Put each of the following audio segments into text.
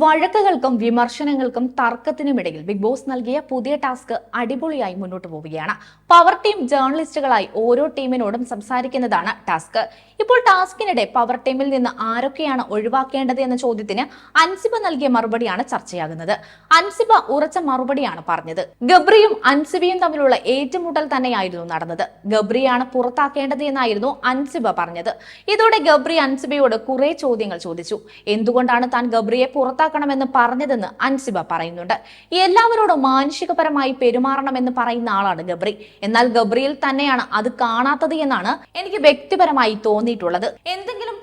വഴക്കുകൾക്കും വിമർശനങ്ങൾക്കും തർക്കത്തിനുമിടയിൽ big boss നൽകിയ പുതിയ task അടിപൊളിയായി മുന്നോട്ട് പോവുകയാണ്. പവർ ടീം ജേർണലിസ്റ്റുകളായി ഓരോ ടീമിനോടും സംസാരിക്കുന്നതാണ് ടാസ്ക്. ഇപ്പോൾ ടാസ്കിനിടെ പവർ ടീമിൽ നിന്ന് ആരൊക്കെയാണ് ഒഴിവാക്കേണ്ടത് എന്ന ചോദ്യത്തിന് അൻസിബ നൽകിയ മറുപടിയാണ് ചർച്ചയാകുന്നത്. അൻസിബ ഉറച്ച മറുപടിയാണ് പറഞ്ഞത്. ഗബ്രിയും അൻസിബയും തമ്മിലുള്ള ഏറ്റുമുട്ടൽ തന്നെയായിരുന്നു നടന്നത്. ഗബ്രിയാണ് പുറത്താക്കേണ്ടത് എന്നായിരുന്നു അൻസിബ പറഞ്ഞത്. ഇതോടെ ഗബ്രി അൻസിബയോട് കുറെ ചോദ്യങ്ങൾ ചോദിച്ചു. എന്തുകൊണ്ടാണ് താൻ ഗബ്രിയെ പുറത്താക്കണമെന്ന് പറഞ്ഞതെന്ന് അൻസിബ പറയുന്നുണ്ട്. എല്ലാവരോടും മാനുഷികപരമായി പെരുമാറണമെന്ന് പറയുന്ന ആളാണ് ഗബ്രി. എന്നാൽ ഗബ്രിയിൽ തന്നെയാണ് അത് കാണാത്തത് എന്നാണ് എനിക്ക് വ്യക്തിപരമായി തോന്നിയിട്ടുള്ളത്.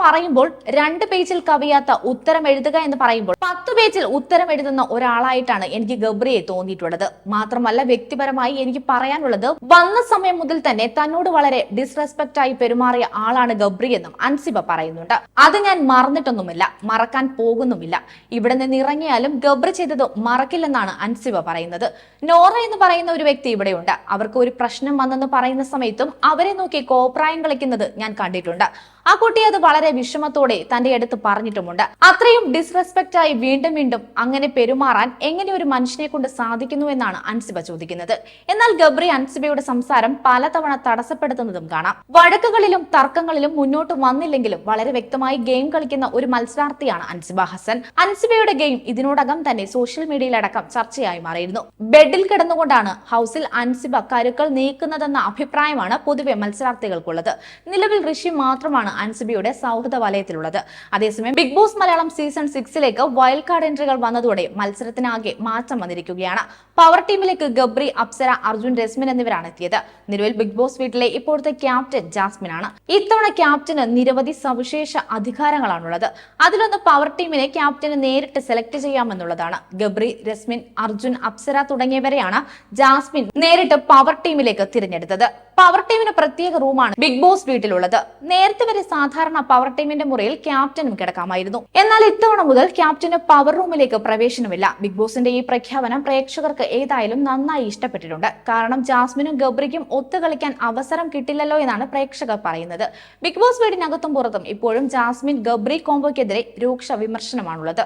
പറയുമ്പോൾ രണ്ട് പേജിൽ കവിയാത്ത ഉത്തരം എഴുതുക എന്ന് പറയുമ്പോൾ പത്ത് പേജിൽ ഉത്തരം എഴുതുന്ന ഒരാളായിട്ടാണ് എനിക്ക് ഗബ്രിയെ തോന്നിയിട്ടുള്ളത്. മാത്രമല്ല വ്യക്തിപരമായി എനിക്ക് പറയാനുള്ളത് വന്ന സമയം മുതൽ തന്നെ തന്നോട് വളരെ ഡിസ്റെസ്പെക്ട് ആയി പെരുമാറിയ ആളാണ് ഗബ്രി എന്നും അൻസിബ പറയുന്നുണ്ട്. അത് ഞാൻ മറന്നിട്ടൊന്നുമില്ല മറക്കാൻ പോകുന്നുമില്ല. ഇവിടെ നിന്ന് ഇറങ്ങിയാലും ഗബ്രി ചെയ്തത് മറക്കില്ലെന്നാണ് അൻസിബ പറയുന്നത്. നോറ എന്ന് പറയുന്ന ഒരു വ്യക്തി ഇവിടെയുണ്ട്. അവർക്ക് ഒരു പ്രശ്നം വന്നെന്ന് പറയുന്ന സമയത്തും അവരെ നോക്കി കോപ്രായം കളിക്കുന്നത് ഞാൻ കണ്ടിട്ടുണ്ട്. ആ കുട്ടി അത് വളരെ വിഷമത്തോടെ തന്റെ അടുത്ത് പറഞ്ഞിട്ടുമുണ്ട്. അത്രയും ഡിസ്റെസ്പെക്റ്റ് ആയി വീണ്ടും വീണ്ടും അങ്ങനെ പെരുമാറാൻ എങ്ങനെ ഒരു മനുഷ്യനെ കൊണ്ട് സാധിക്കുന്നു എന്നാണ് അൻസിബ ചോദിക്കുന്നത്. എന്നാൽ ഗബ്രി അൻസിബയുടെ സംസാരം പലതവണ തടസ്സപ്പെടുത്തുന്നതും കാണാം. വഴക്കുകളിലും തർക്കങ്ങളിലും മുന്നോട്ട് വന്നില്ലെങ്കിലും വളരെ വ്യക്തമായി ഗെയിം കളിക്കുന്ന ഒരു മത്സരാർത്ഥിയാണ് അൻസിബ ഹസൻ. അൻസിബയുടെ ഗെയിം ഇതിനോടകം തന്നെ സോഷ്യൽ മീഡിയയിലടക്കം ചർച്ചയായി മാറിയിരുന്നു. ബെഡിൽ കിടന്നുകൊണ്ടാണ് ഹൗസിൽ അൻസിബ കരുക്കൾ നീക്കുന്നതെന്ന അഭിപ്രായമാണ് പൊതുവെ മത്സരാർത്ഥികൾക്കുള്ളത്. നിലവിൽ ഋഷി മാത്രമാണ് അൻസിബയുടെ സൗഹൃദ വലയത്തിലുള്ളത് അതേസമയം ബിഗ് ബോസ് മലയാളം സീസൺ സിക്സിലേക്ക് വൈൽഡ് കാർഡ് എൻട്രികൾ വന്നതോടെ മത്സരത്തിനാകെ മാറ്റം വന്നിരിക്കുകയാണ്. പവർ ടീമിലേക്ക് ഗബ്രി അപ്സര അർജുൻ രസ്മിൻ എന്നിവരാണ് എത്തിയത്. നിലവിൽ ബിഗ് ബോസ് വീട്ടിലെ ഇപ്പോഴത്തെ ക്യാപ്റ്റൻ ജാസ്മിൻ ആണ് ഇത്തവണ ക്യാപ്റ്റന് നിരവധി സവിശേഷ അധികാരങ്ങളാണുള്ളത്. അതിലൊന്ന് പവർ ടീമിനെ ക്യാപ്റ്റന് നേരിട്ട് സെലക്ട് ചെയ്യാമെന്നുള്ളതാണ്. ഗബ്രി രസ്മിൻ അർജുൻ അപ്സര തുടങ്ങിയവരെയാണ് ജാസ്മിൻ നേരിട്ട് പവർ ടീമിലേക്ക് തിരഞ്ഞെടുത്തത്. പവർ ടീമിന് പ്രത്യേക റൂമാണ് ബിഗ് ബോസ് വീട്ടിലുള്ളത്. നേരത്തെ വരെ സാധാരണ പവർ ടീമിന്റെ മുറിയിൽ ക്യാപ്റ്റനും കിടക്കാമായിരുന്നു. എന്നാൽ ഇത്തവണ മുതൽ ക്യാപ്റ്റന് പവർ റൂമിലേക്ക് പ്രവേശനമില്ല. ബിഗ് ബോസിന്റെ ഈ പ്രഖ്യാപനം പ്രേക്ഷകർക്ക് ഏതായാലും നന്നായി ഇഷ്ടപ്പെട്ടിട്ടുണ്ട്. കാരണം ജാസ്മിനും ഗബ്രിക്കും ഒത്തുകളിക്കാൻ അവസരം കിട്ടില്ലല്ലോ എന്നാണ് പ്രേക്ഷകർ പറയുന്നത്. ബിഗ് ബോസ് വീടിനകത്തും പുറത്തും ഇപ്പോഴും ജാസ്മിൻ ഗബ്രി കോംബോയ്ക്കെതിരെ രൂക്ഷ വിമർശനമാണുള്ളത്.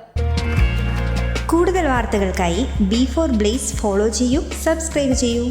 കൂടുതൽ വാർത്തകൾക്കായി ബി ഫോർ ബ്ലേസ് ഫോളോ ചെയ്യൂ സബ്സ്ക്രൈബ് ചെയ്യൂ.